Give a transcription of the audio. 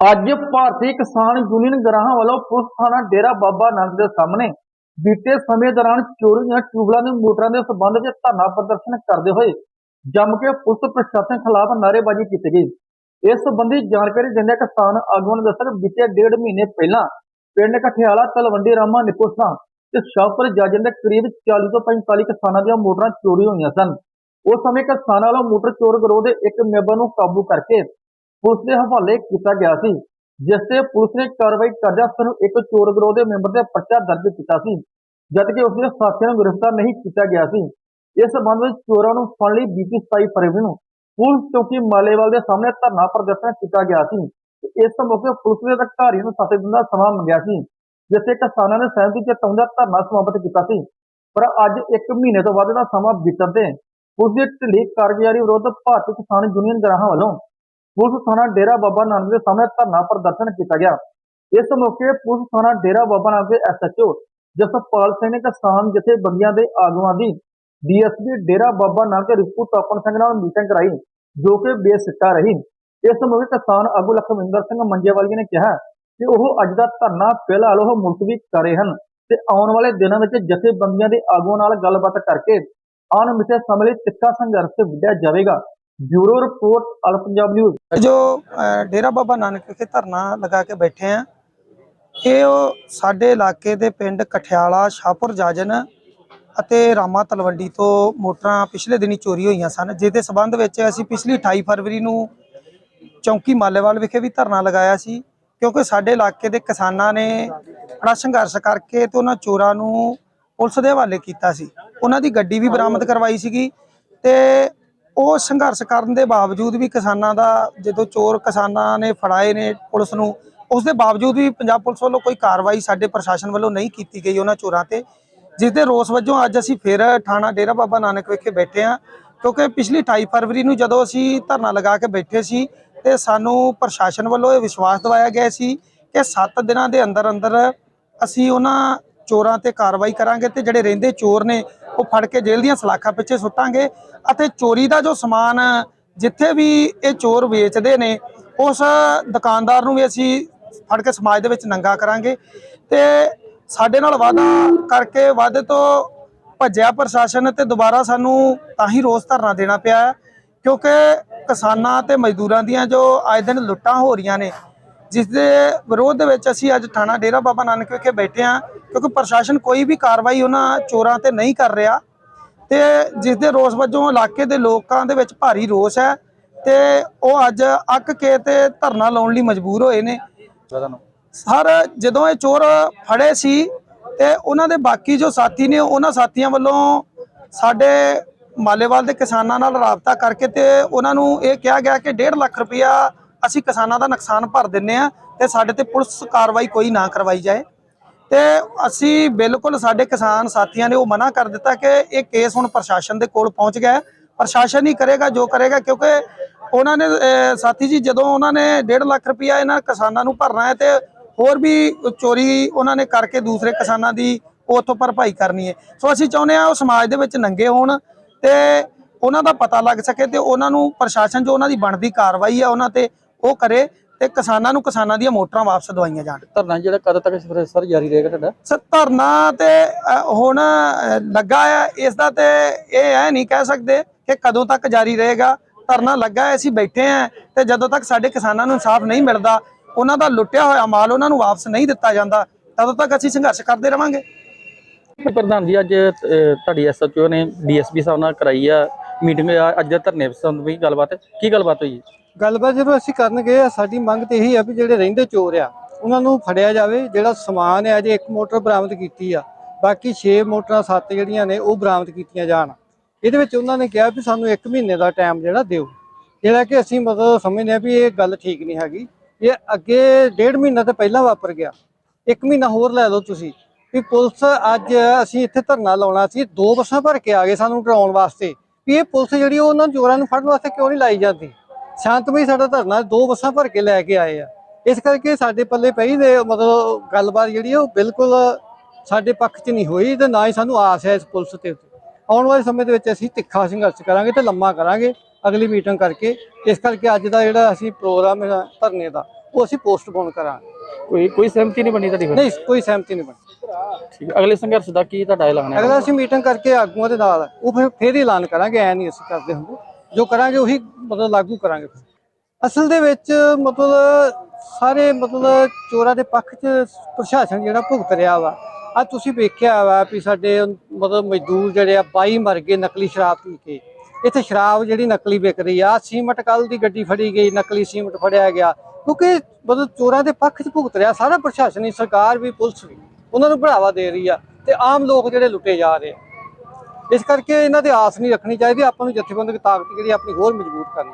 ਅੱਜ ਭਾਰਤੀ ਕਿਸਾਨ ਯੂਨੀਅਨ ਗਰਾਹਾਂ ਵੱਲੋਂ ਪੁਲਿਸ ਥਾਣਾ ਡੇਰਾ ਬਾਬਾ ਨਾਨਕ ਦੇ ਸਾਹਮਣੇ ਬੀਤੇ ਸਮੇਂ ਦੌਰਾਨ ਚੋਰੀ ਦੀਆਂ ਟਿਊਬਲਾਂ ਦੇ ਮੋਟਰਾਂ ਦੇ ਸਬੰਧ ਵਿੱਚ ਧਰਨਾ ਪ੍ਰਦਰਸ਼ਨ ਕਰਦੇ ਹੋਏ ਜੰਮ ਕੇ ਪੁਲਿਸ ਪ੍ਰਸ਼ਾਸਨ ਖਿਲਾਫ ਨਾਅਰੇਬਾਜ਼ੀ ਕੀਤੀ ਗਈ। ਇਸ ਸੰਬੰਧੀ ਜਾਣਕਾਰੀ ਦਿੰਦਿਆਂ ਕਿਸਾਨ ਆਗੂਆਂ ਨੇ ਦੱਸਿਆ ਬੀਤੇ ਡੇਢ ਮਹੀਨੇ ਪਹਿਲਾਂ ਪਿੰਡ ਕਠਿਆਲਾ, ਤਲਵੰਡੀ, ਰਾਮਾ ਨਿਕੋਸਨਾ ਤੇ ਸ਼ਾਹਪੁਰ ਜਾਜਨ ਦੇ ਕਰੀਬ 40 ਤੋਂ 45 ਕਿਸਾਨਾਂ ਦੀਆਂ ਮੋਟਰਾਂ ਚੋਰੀ ਹੋਈਆਂ ਸਨ। ਉਸ ਸਮੇਂ ਕਿਸਾਨਾਂ ਵੱਲੋਂ ਮੋਟਰ ਚੋਰ ਗਰੋਹ ਦੇ ਇੱਕ ਮੈਂਬਰ ਨੂੰ ਕਾਬੂ ਕਰਕੇ ਪੁਲਿਸ ਦੇ ਹਵਾਲੇ ਕੀਤਾ ਗਿਆ ਸੀ, ਜਿਸ ਤੇ ਪੁਲਿਸ ਨੇ ਕਾਰਵਾਈ ਕਰਦਿਆਂ ਸਿਰਫ ਇੱਕ ਚੋਰ ਗਰੋਹ ਦੇ ਮੈਂਬਰ ਤੇ ਪਰਚਾ ਦਰਜ ਕੀਤਾ ਸੀ, ਜਦਕਿ ਉਸ ਦੇ ਸਾਥੀਆਂ ਨੂੰ ਗ੍ਰਿਫਤਾਰ ਨਹੀਂ ਕੀਤਾ ਗਿਆ ਸੀ। ਇਸ ਸੰਬੰਧ ਵਿੱਚ ਚੋਰਾਂ ਨੂੰ ਫੜਨ ਲਈ ਬੀਤੀ 27 ਫਰਵਰੀ ਨੂੰ ਪੁਲਿਸ ਚੌਕੀ ਮਾਲੇਵਾਲ ਦੇ ਸਾਹਮਣੇ ਧਰਨਾ ਪ੍ਰਦਰਸ਼ਨ ਕੀਤਾ ਗਿਆ ਸੀ ਇਸ ਮੌਕੇ ਪੁਲਿਸ ਦੇ ਅਧਿਕਾਰੀਆਂ ਨੂੰ ਸੱਤ ਦਿਨ ਦਾ ਸਮਾਂ ਮੰਗਿਆ ਸੀ, ਜਿੱਥੇ ਕਿਸਾਨਾਂ ਨੇ ਸਹਿਮਤੀ ਜਤਾਉਂਦਾ ਧਰਨਾ ਸਮਾਪਤ ਕੀਤਾ ਸੀ। ਪਰ ਅੱਜ 1 ਮਹੀਨੇ ਤੋਂ ਵੱਧ ਦਾ ਸਮਾਂ ਬੀਤਣ ਤੇ ਪੁਲਿਸ ਦੀ ਢਿੱਲੀ ਕਾਰਗੁਜ਼ਾਰੀ ਵਿਰੁੱਧ ਭਾਰਤੀ ਕਿਸਾਨ ਯੂਨੀਅਨ ਗਰਾਹਾਂ ਵੱਲੋਂ ਪੁਲਿਸ ਥਾਣਾ ਡੇਰਾ ਬਾਬਾ ਨਾਨਕ ਦੇ ਸਾਹਮਣੇ ਧਰਨਾ ਪ੍ਰਦਰਸ਼ਨ ਕੀਤਾ ਗਿਆ। ਇਸ ਮੌਕੇ ਪੁਲਿਸ ਥਾਣਾ ਡੇਰਾ ਬਾਬਾ ਨਾਨਕ ਦੇ ਐਸਐਚਓ ਜਸਪਾਲ ਸਿੰਘ ਨੇ ਕਿਸਾਨ ਜਥੇਬੰਦੀਆਂ ਦੇ ਆਗੂਆਂ ਦੀ ਡੀਐਸਪੀ ਡੇਰਾ ਬਾਬਾ ਨਾਨਕ ਰਿਪੂ ਤਾਪਨ ਸਿੰਘ ਨਾਲ ਮੀਟਿੰਗ ਕਰਾਈ, ਜੋ ਕਿ ਬੇਸਿੱਟਾ ਰਹੀ। ਇਸ ਮੌਕੇ ਕਿਸਾਨ ਆਗੂ ਲਖਵਿੰਦਰ ਸਿੰਘ ਮੰਜੇਵਾਲੀ ਨੇ ਕਿਹਾ ਕਿ ਉਹ ਅੱਜ ਦਾ ਧਰਨਾ ਫਿਲਹਾਲ ਉਹ ਮੁਲਤਵੀ ਕਰ ਰਹੇ ਹਨ ਤੇ ਆਉਣ ਵਾਲੇ ਦਿਨਾਂ ਵਿੱਚ ਜਥੇਬੰਦੀਆਂ ਦੇ ਆਗੂਆਂ ਨਾਲ ਗੱਲਬਾਤ ਕਰਕੇ ਅਣਮਿੱਥੇ ਸਮੇਂ ਲਈ ਤਿੱਖਾ ਸੰਘਰਸ਼ ਵਿੱਢਿਆ ਜਾਵੇਗਾ। Bureau report all Punjab news. ਜੋ ਅ, ਡੇਰਾ ਬਾਬਾ ਨਾਨਕ ਵਿਖੇ ਧਰਨਾ ਲਗਾ ਕੇ ਬੈਠੇ ਆ ਇਹ ਉਹ ਸਾਡੇ ਇਲਾਕੇ ਦੇ ਪਿੰਡ ਕਠਿਆਲਾ ਸ਼ਾਹਪੁਰ ਜਾਜਨ ਅਤੇ ਰਾਮਾ ਤਲਵੰਡੀ ਤੋਂ ਮੋਟਰਾਂ ਪਿਛਲੇ ਦਿਨੀ ਚੋਰੀ ਹੋਈਆਂ ਸਨ ਜਿਸ ਦੇ ਸਬੰਧ ਵਿੱਚ ਅਸੀਂ ਪਿਛਲੀ 28 ਫਰਵਰੀ ਨੂੰ ਚੌਂਕੀ ਮਾਲੇਵਾਲ ਵਿਖੇ ਵੀ ਧਰਨਾ ਲਗਾਇਆ ਸੀ ਕਿਉਂਕਿ ਸਾਡੇ ਇਲਾਕੇ ਦੇ ਕਿਸਾਨਾਂ ਨੇ ਬੜਾ ਸੰਘਰਸ਼ ਕਰਕੇ ਤੇ ਉਹਨਾਂ ਚੋਰਾਂ ਨੂੰ ਪੁਲਿਸ ਦੇ ਹਵਾਲੇ ਕੀਤਾ ਸੀ। ਉਹਨਾਂ ਦੀ ਗੱਡੀ ਵੀ ਬਰਾਮਦ ਕਰਵਾਈ ਸੀਗੀ ਤੇ ਉਹ ਸੰਘਰਸ਼ ਕਰਨ ਦੇ ਬਾਵਜੂਦ ਵੀ ਕਿਸਾਨਾਂ ਦਾ ਜਦੋਂ ਚੋਰ ਕਿਸਾਨਾਂ ਨੇ ਫੜਾਏ ਨੇ ਪੁਲਿਸ ਨੂੰ ਉਸ ਦੇ ਬਾਵਜੂਦ ਵੀ ਪੰਜਾਬ ਪੁਲਿਸ ਵੱਲੋਂ ਕੋਈ ਕਾਰਵਾਈ ਸਾਡੇ ਪ੍ਰਸ਼ਾਸਨ ਵੱਲੋਂ ਨਹੀਂ ਕੀਤੀ ਗਈ ਉਹਨਾਂ ਚੋਰਾਂ ਤੇ ਜਿਸ ਦੇ ਰੋਸ ਵਜੋਂ ਅੱਜ ਅਸੀਂ ਫਿਰ ਥਾਣਾ ਡੇਰਾ ਬਾਬਾ ਨਾਨਕ ਵਿਖੇ ਬੈਠੇ ਹਾਂ, ਕਿਉਂਕਿ ਪਿਛਲੀ 28 ਫਰਵਰੀ ਨੂੰ ਜਦੋਂ ਅਸੀਂ ਧਰਨਾ ਲਗਾ ਕੇ ਬੈਠੇ ਸੀ ਤੇ ਸਾਨੂੰ ਪ੍ਰਸ਼ਾਸਨ ਵੱਲੋਂ ਇਹ ਵਿਸ਼ਵਾਸ ਦਿਵਾਇਆ ਗਿਆ ਸੀ ਕਿ 7 ਦਿਨਾਂ ਦੇ ਅੰਦਰ ਅੰਦਰ ਅਸੀਂ ਉਹਨਾਂ ਚੋਰਾਂ ਤੇ ਕਾਰਵਾਈ ਕਰਾਂਗੇ ਤੇ ਜਿਹੜੇ ਰਹਿੰਦੇ ਚੋਰ ਨੇ ਉਹ ਫੜ ਕੇ ਜੇਲ੍ਹ ਦੀਆਂ ਸਲਾਖਾਂ ਪਿੱਛੇ ਸੁੱਟਾਂਗੇ ਅਤੇ ਚੋਰੀ ਦਾ ਜੋ ਸਮਾਨ ਜਿੱਥੇ ਵੀ ਇਹ ਚੋਰ ਵੇਚਦੇ ਨੇ, ਉਸ ਦੁਕਾਨਦਾਰ ਨੂੰ ਵੀ ਅਸੀਂ ਫੜ ਕੇ ਸਮਾਜ ਦੇ ਵਿੱਚ ਨੰਗਾ ਕਰਾਂਗੇ ਤੇ ਸਾਡੇ ਨਾਲ ਵਾਅਦਾ ਕਰਕੇ ਵਾਅਦੇ ਤੋਂ ਭੱਜਿਆ ਪ੍ਰਸ਼ਾਸਨ ਤੇ ਦੁਬਾਰਾ ਸਾਨੂੰ ਤਾਂ ਹੀ ਰੋਸ ਧਰਨਾ ਦੇਣਾ ਪਿਆ ਕਿਉਂਕਿ ਕਿਸਾਨਾਂ ਤੇ ਮਜ਼ਦੂਰਾਂ ਦੀਆਂ ਜੋ ਆਏ ਦਿਨ ਲੁੱਟਾਂ ਹੋ ਰਹੀਆਂ ਨੇ ਜਿਸ ਦੇ ਵਿਰੋਧ ਦੇ ਵਿੱਚ ਅਸੀਂ ਅੱਜ ਥਾਣਾ ਡੇਰਾ ਬਾਬਾ ਨਾਨਕ ਵਿਖੇ ਬੈਠੇ ਹਾਂ। ਕਿਉਂਕਿ ਪ੍ਰਸ਼ਾਸਨ ਕੋਈ ਵੀ ਕਾਰਵਾਈ ਉਹਨਾਂ ਚੋਰਾਂ ਤੇ ਨਹੀਂ ਕਰ ਰਿਹਾ ਤੇ ਜਿਸ ਦੇ ਰੋਸ ਵਜੋਂ ਇਲਾਕੇ ਦੇ ਲੋਕਾਂ ਦੇ ਵਿੱਚ ਭਾਰੀ ਰੋਸ ਹੈ ਤੇ ਉਹ ਅੱਜ ਅੱਕ ਕੇ ਤੇ ਧਰਨਾ ਲਾਉਣ ਲਈ ਮਜਬੂਰ ਹੋਏ ਨੇ। ਸਰ ਜਦੋਂ ਇਹ ਚੋਰ ਫੜੇ ਸੀ ਤੇ ਉਹਨਾਂ ਦੇ ਬਾਕੀ ਜੋ ਸਾਥੀ ਨੇ ਉਹਨਾਂ ਸਾਥੀਆਂ ਵੱਲੋਂ ਸਾਡੇ ਮਾਲੇਵਾਲ ਦੇ ਕਿਸਾਨਾਂ ਨਾਲ ਰਾਬਤਾ ਕਰਕੇ ਤੇ ਉਹਨਾਂ ਨੂੰ ਇਹ ਕਿਹਾ ਗਿਆ ਕਿ 1.5 ਲੱਖ ਰੁਪਇਆ ਅਸੀਂ ਕਿਸਾਨਾਂ ਦਾ ਨੁਕਸਾਨ ਭਰ ਦਿੰਨੇ ਆ ਤੇ ਸਾਡੇ ਤੇ ਪੁਲਿਸ ਕਾਰਵਾਈ ਕੋਈ ਨਾ ਕਰਵਾਈ ਜਾਏ। ਤੇ ਅਸੀਂ ਬਿਲਕੁਲ ਸਾਡੇ ਕਿਸਾਨ ਸਾਥੀਆਂ ਨੇ ਉਹ ਮਨਾ ਕਰ ਦਿੱਤਾ ਕਿ ਇਹ ਕੇਸ ਹੁਣ ਪ੍ਰਸ਼ਾਸਨ ਦੇ ਕੋਲ ਪਹੁੰਚ ਗਿਆ ਪ੍ਰਸ਼ਾਸਨ ਹੀ ਕਰੇਗਾ, ਜੋ ਕਰੇਗਾ, ਕਿਉਂਕਿ ਉਹਨਾਂ ਨੇ ਸਾਥੀ ਜੀ, ਜਦੋਂ ਉਹਨਾਂ ਨੇ 1.5 ਲੱਖ ਰੁਪਇਆ ਇਹਨਾਂ ਕਿਸਾਨਾਂ ਨੂੰ ਭਰਨਾ ਹੈ ਤੇ ਹੋਰ ਵੀ ਚੋਰੀ ਉਹਨਾਂ ਨੇ ਕਰਕੇ ਦੂਸਰੇ ਕਿਸਾਨਾਂ ਦੀ ਉਹ ਉੱਥੋਂ ਭਰਪਾਈ ਕਰਨੀ ਹੈ। ਸੋ ਅਸੀਂ ਚਾਹੁੰਦੇ ਆ ਉਹ ਸਮਾਜ ਦੇ ਵਿੱਚ ਨੰਗੇ ਹੋਣ ਤੇ ਉਹਨਾਂ ਦਾ ਪਤਾ ਲੱਗ ਸਕੇ ਤੇ ਉਹਨਾਂ ਨੂੰ ਪ੍ਰਸ਼ਾਸਨ ਜੋ ਉਹਨਾਂ ਦੀ ਬਣਦੀ ਕਾਰਵਾਈ ਆ ਉਹਨਾਂ ਤੇ ਉਹ ਕਰੇ। ਤੇ ਕਿਸਾਨਾਂ ਨੂੰ ਕਿਸਾਨਾਂ ਦੀਆਂ ਮੋਟਰਾਂ ਵਾਪਸ ਦਵਾਈਆਂ ਜਾਣ। ਧਰਨਾ ਜਿਹੜਾ ਕਦ ਤੱਕ ਸਰ ਜਾਰੀ ਰਹੇਗਾ ਤੁਹਾਡਾ? ਸਰ ਧਰਨਾ ਤੇ ਹੁਣ ਲੱਗਾ ਹੈ ਇਸ ਦਾ ਤੇ ਇਹ ਹੈ ਨਹੀਂ ਕਹਿ ਸਕਦੇ ਕਿ ਕਦੋਂ ਤੱਕ ਜਾਰੀ ਰਹੇਗਾ। ਧਰਨਾ ਲੱਗਾ ਹੈ ਅਸੀਂ ਬੈਠੇ ਆ ਤੇ ਜਦੋਂ ਤੱਕ ਸਾਡੇ ਕਿਸਾਨਾਂ ਨੂੰ ਇਨਸਾਫ ਨਹੀਂ ਮਿਲਦਾ ਉਹਨਾਂ ਦਾ ਲੁੱਟਿਆ ਹੋਇਆ ਮਾਲ ਉਹਨਾਂ ਨੂੰ ਵਾਪਸ ਨਹੀਂ ਦਿੱਤਾ ਜਾਂਦਾ ਤਦੋਂ ਤੱਕ ਅਸੀਂ ਸੰਘਰਸ਼ ਕਰਦੇ ਰਵਾਂਗੇ। ਪ੍ਰਧਾਨ ਜੀ ਅੱਜ ਤੁਹਾਡੀ ਐਸਐਚਓ ਨੇ ਡੀਐਸਪੀ ਸਾਹਿਬ ਨਾਲ ਕਰਾਈ ਆ ਮੀਟਿੰਗ। ਅੱਜ ਧਰਨੇ ਸੰਬੰਧ ਗੱਲਬਾਤ ਕੀ ਗੱਲਬਾਤ ਹੋਈ ਗੱਲਬਾਤ ਜਦੋਂ ਅਸੀਂ ਕਰਨ ਗਏ ਆ ਸਾਡੀ ਮੰਗ ਤੇ ਇਹੀ ਆ ਵੀ ਜਿਹੜੇ ਰਹਿੰਦੇ ਚੋਰ ਆ, ਉਹਨਾਂ ਨੂੰ ਫੜਿਆ ਜਾਵੇ, ਜਿਹੜਾ ਸਮਾਨ ਹੈ ਅਜੇ ਇੱਕ ਮੋਟਰ ਬਰਾਮਦ ਕੀਤੀ ਆ। ਬਾਕੀ 6 ਮੋਟਰਾਂ 7 ਜਿਹੜੀਆਂ ਨੇ, ਉਹ ਬਰਾਮਦ ਕੀਤੀਆਂ ਜਾਣ। ਇਹਦੇ ਵਿੱਚ ਉਹਨਾਂ ਨੇ ਕਿਹਾ ਵੀ ਸਾਨੂੰ 1 ਮਹੀਨੇ ਦਾ ਟਾਈਮ ਜਿਹੜਾ ਦਿਓ। ਜਿਹੜਾ ਕਿ ਅਸੀਂ ਮਤਲਬ ਸਮਝਦੇ ਆ ਵੀ ਇਹ ਗੱਲ ਠੀਕ ਨਹੀਂ ਹੈਗੀ। ਇਹ ਅੱਗੇ ਡੇਢ ਮਹੀਨਾ ਤੇ ਪਹਿਲਾਂ ਵਾਪਰ ਗਿਆ। 1 ਮਹੀਨਾ ਹੋਰ ਲੈ ਲਓ ਤੁਸੀਂ। ਵੀ ਪੁਲਿਸ ਅੱਜ ਅਸੀਂ ਇੱਥੇ ਧਰਨਾ ਲਾਉਣਾ ਸੀ, ਦੋ ਬੱਸਾਂ ਭਰ ਕੇ ਆ ਗਏ ਸਾਨੂੰ ਡਰਾਉਣ ਵਾਸਤੇ। ਵੀ ਇਹ ਪੁਲਿਸ ਜਿਹੜੀ ਉਹ ਉਹਨਾਂ ਚੋਰਾਂ ਨੂੰ ਫੜਨ ਵਾਸਤੇ ਕਿਉਂ ਨਹੀਂ ਲਾਈ ਜਾਂਦੀ? ਸ਼ਾਂਤਮਈ ਸਾਡਾ ਧਰਨਾ ਦੋ ਬੱਸਾਂ ਭਰ ਕੇ ਲੈ ਕੇ ਆਏ ਆ। ਇਸ ਕਰਕੇ ਸਾਡੇ ਪੱਲੇ ਪਈ ਦੇ ਮਤਲਬ ਗੱਲਬਾਤ ਜਿਹੜੀ ਉਹ ਬਿਲਕੁਲ ਸਾਡੇ ਪੱਖ 'ਚ ਨਹੀਂ ਹੋਈ ਤੇ ਨਾ ਹੀ ਸਾਨੂੰ ਆਸ ਹੈ ਇਸ ਪੁਲਿਸ ਤੇ ਉੱਤੇ। ਆਉਣ ਵਾਲੇ ਸਮੇਂ ਦੇ ਵਿੱਚ ਅਸੀਂ ਤਿੱਖਾ ਸੰਘਰਸ਼ ਕਰਾਂਗੇ ਤੇ ਲੰਮਾ ਕਰਾਂਗੇ ਅਗਲੀ ਮੀਟਿੰਗ ਕਰਕੇ। ਇਸ ਕਰਕੇ ਅੱਜ ਦਾ ਜਿਹੜਾ ਅਸੀਂ ਪ੍ਰੋਗਰਾਮ ਹੈ ਧਰਨੇ ਦਾ ਉਹ ਅਸੀਂ ਪੋਸਟਪੋਨ ਕਰਾਂਗੇ। ਕੋਈ ਕੋਈ ਸਹਿਮਤੀ ਨਹੀਂ ਬਣੀ ਤੁਹਾਡੀ ਨਹੀਂ ਕੋਈ ਸਹਿਮਤੀ ਨਹੀਂ ਬਣੀ। ਠੀਕ ਹੈ ਅਗਲੇ ਸੰਘਰਸ਼ ਦਾ ਕੀ ਤੁਹਾਡਾ ਐਲਾਨ ਹੈ? ਅਗਲਾ ਅਸੀਂ ਮੀਟਿੰਗ ਕਰਕੇ ਆਗੂਆਂ ਦੇ ਨਾਲ ਉਹ ਫਿਰ ਫੇਰ ਐਲਾਨ ਕਰਾਂਗੇ ਐ ਨਹੀਂ ਅਸੀਂ ਕਰਦੇ ਹੁੰਦੇ। ਜੋ ਕਰਾਂਗੇ ਉਹੀ ਮਤਲਬ ਲਾਗੂ ਕਰਾਂਗੇ ਅਸਲ ਦੇ ਵਿੱਚ ਮਤਲਬ ਸਾਰੇ ਮਤਲਬ ਚੋਰਾਂ ਦੇ ਪੱਖ 'ਚ ਪ੍ਰਸ਼ਾਸਨ ਜਿਹੜਾ ਭੁਗਤ ਰਿਹਾ ਵਾ ਆ ਤੁਸੀਂ ਵੇਖਿਆ ਵਾ ਵੀ ਸਾਡੇ ਮਤਲਬ ਮਜ਼ਦੂਰ ਜਿਹੜੇ ਆ 22 ਮਰ ਗਏ ਨਕਲੀ ਸ਼ਰਾਬ ਪੀ ਕੇ। ਇੱਥੇ ਸ਼ਰਾਬ ਜਿਹੜੀ ਨਕਲੀ ਵਿਕ ਰਹੀ ਆ ਸੀਮਟ ਕੱਲ ਦੀ ਗੱਡੀ ਫੜੀ ਗਈ, ਨਕਲੀ ਸੀਮਟ ਫੜਿਆ ਗਿਆ। ਕਿਉਂਕਿ ਮਤਲਬ ਚੋਰਾਂ ਦੇ ਪੱਖ 'ਚ ਭੁਗਤ ਰਿਹਾ ਸਾਰਾ ਪ੍ਰਸ਼ਾਸਨ ਹੀ, ਸਰਕਾਰ ਵੀ, ਪੁਲਿਸ ਵੀ, ਉਹਨਾਂ ਨੂੰ ਬੜਾਵਾ ਦੇ ਰਹੀ ਆ ਤੇ ਆਮ ਲੋਕ ਜਿਹੜੇ ਲੁੱਟੇ ਜਾ ਰਹੇ ਆ। ਇਸ ਕਰਕੇ ਇਹਨਾਂ ਦੇ ਆਸ ਨਹੀਂ ਰੱਖਣੀ ਚਾਹੀਦੀ, ਆਪਾਂ ਨੂੰ ਜਥੇਬੰਦਕ ਤਾਕਤ ਜਿਹੜੀ ਆਪਣੀ ਹੋਰ ਮਜ਼ਬੂਤ ਕਰਨੀ